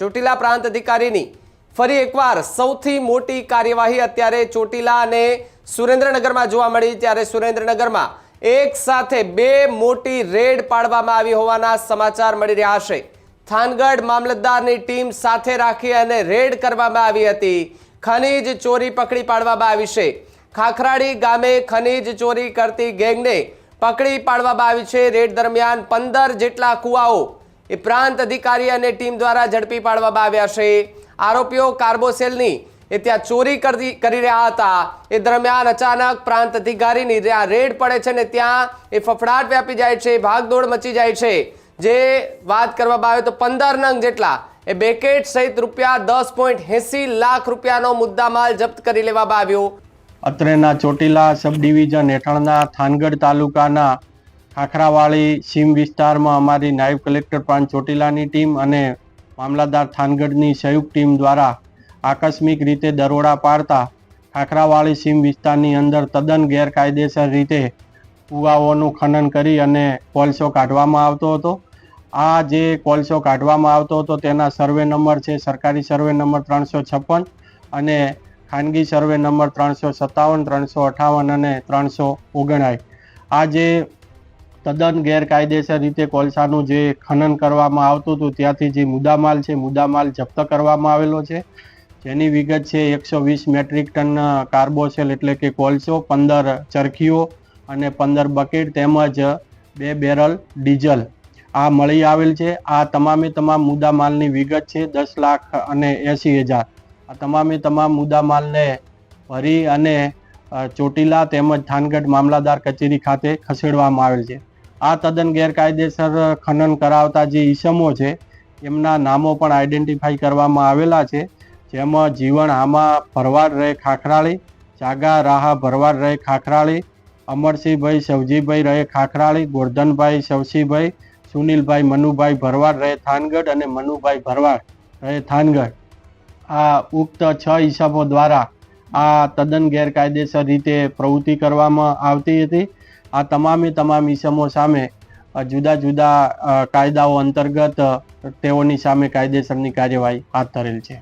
ચોટીલા પ્રાંત અધિકારીની ફરી એકવાર સૌથી મોટી કાર્યવાહી અત્યારે ચોટીલા અને સુરેન્દ્રનગરમાં જોવા મળી. ત્યારે સુરેન્દ્રનગરમાં એક સાથે બે મોટી રેડ પાડવામાં આવી હોવાના સમાચાર મળી રહ્યા છે. થાનગઢ મામલતદારની ટીમ સાથે રાખી અને રેડ કરવામાં આવી હતી. ખનીજ ચોરી પકડી પાડવામાં આવી છે. ખાખરાડી ગામે ખનીજ ચોરી કરતી ગેંગને પકડી પાડવામાં આવી છે. રેડ દરમિયાન પંદર જેટલા કુવાઓ એ પ્રાંત અધિકારી અને ટીમ દ્વારા ઝડપી પાડવામાં આવ્યા છે. આરોપીઓ કાર્બોસેલની એ ત્યાં ચોરી કરી રહ્યા હતા. એ દરમિયાન અચાનક પ્રાંત અધિકારીની ત્યાં રેડ પડે છે ને ત્યાં એ ફફડાટ વ્યાપી જાય છે, ભાગદોડ મચી જાય છે. જે વાત કરવામાં આવે તો પંદર નંગ જેટલા એ બેકેટ સહિત રૂપિયા દસ પોઈન્ટ એસી લાખ રૂપિયાનો મુદ્દામાલ જપ્ત કરી લેવામાં આવ્યો. અત્રેના ચોટીલા સબ ડિવિઝન હેઠળના થાનગઢ તાલુકાના ખાખરાવાળી સીમ વિસ્તારમાં અમારી નાયબ કલેક્ટર પ્રાંત ચોટીલાની ટીમ અને મામલાદાર થાનગઢની સંયુક્ત ટીમ દ્વારા આકસ્મિક રીતે દરોડા પાડતા ખાખરાવાળી સીમ વિસ્તારની અંદર તદ્દન ગેરકાયદેસર રીતે કુવાઓનું ખનન કરી અને કોલસો કાઢવામાં આવતો હતો. આ જે કોલસો કાઢવામાં આવતો હતો તેના સર્વે નંબર છે સરકારી સર્વે નંબર ત્રણસો છપ્પન અને ખાનગી સર્વે નંબર ત્રણસો સત્તાવન, ત્રણસો અઠાવન અને ત્રણસો ઓગણાઈ. આ જે તદ્દન ગેરકાયદેસર રીતે કોલસાનું જે ખનન કરવામાં આવતું હતું, ત્યાંથી જે મુદ્દામાલ છે, મુદ્દામાલ જપ્ત કરવામાં આવેલો છે. જેની વિગત છે, એકસો વીસ મેટ્રિક ટન કાર્બોસેલ એટલે કે કોલસો, પંદર ચરખીઓ અને પંદર બકેટ તેમજ બે બેરલ ડીઝલ. આ મળી આવેલ છે. આ તમામે તમામ મુદ્દામાલની વિગત છે, દસ લાખ અને એંસી હજાર. આ તમામે તમામ મુદ્દામાલને ભરી અને ચોટીલા તેમજ થાનગઢ મામલાદાર કચેરી ખાતે ખસેડવામાં આવેલ છે. આ તદ્દન ગેરકાયદેસર ખનન કરાવતા જે ઈસમો છે, એમના નામો પણ આઈડેન્ટિફાઈ કરવામાં આવેલા છે. જેમાં જીવણ આમાં ભરવાડ રહે ખાખરાળી જાગા રાહા ભરવાડ રહે ખાખરાળી, અમરસિંહભાઈ સવજીભાઈ રહે ખાખરાળી, ગોરધનભાઈ સવસીભાઈ, સુનિલભાઈ મનુભાઈ ભરવાડ રહે થાનગઢ અને મનુભાઈ ભરવાડ રહે થાનગઢ. આ ઉક્ત છ ઈસમો દ્વારા આ તદ્દન ગેરકાયદેસર રીતે પ્રવૃત્તિ કરવામાં આવતી હતી. આ તમામે તમામ ઇસમો સામે જુદા જુદા કાયદાઓ અંતર્ગત તેઓની સામે કાયદેસરની કાર્યવાહી હાથ ધરેલ છે.